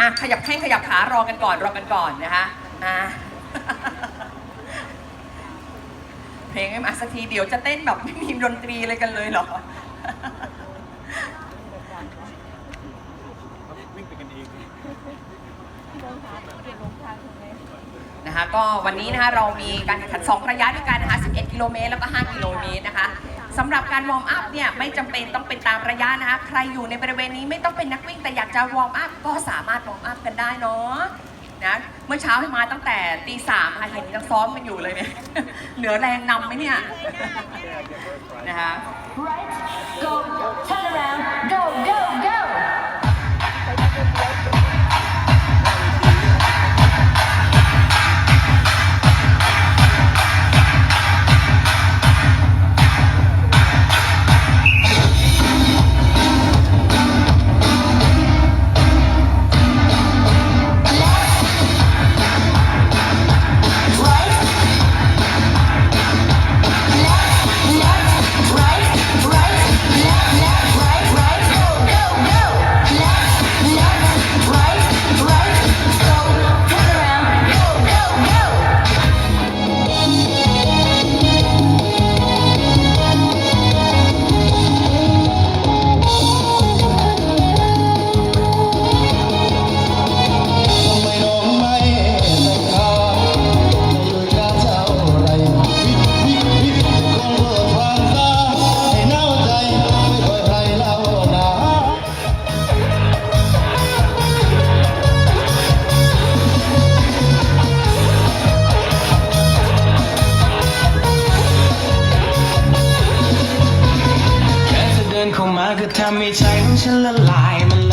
อะขยับแข้งขยับขารอกันก่อนรอกันก่อนนะคะอะเพลงไม่มาสักทีเดี๋ยวจะเต้นแบบไม่มีดนตรีอะไรกันเลยเหรอวิ่งไปกันเองนะคะก็วันนี้นะคะเรามีการแข่งขัน2ระยะด้วยกันนะคะ 11 กิโลเมตรแล้วก็ 5 กิโลเมตรนะคะ สำหรับการวอร์มอัพเนี่ยไม่จำเป็นต้องเป็นตามระยะนะคะใครอยู่ในบริเวณนี้ไม่ต้องเป็นนักวิ่งแต่อยากจะวอร์มอัพก็สามารถวอร์มอัพกันได้เนาะนะเมื่อเช้าให้มาตั้งแต่ตีสามค่ะเห็นยังซ้อมกันอยู่เลยเนี่ยเหนือแรงนำไหมเนี่ยนะคะ go, turn around, go, go, go. ก็ทำให้ใจของฉันละลายมัน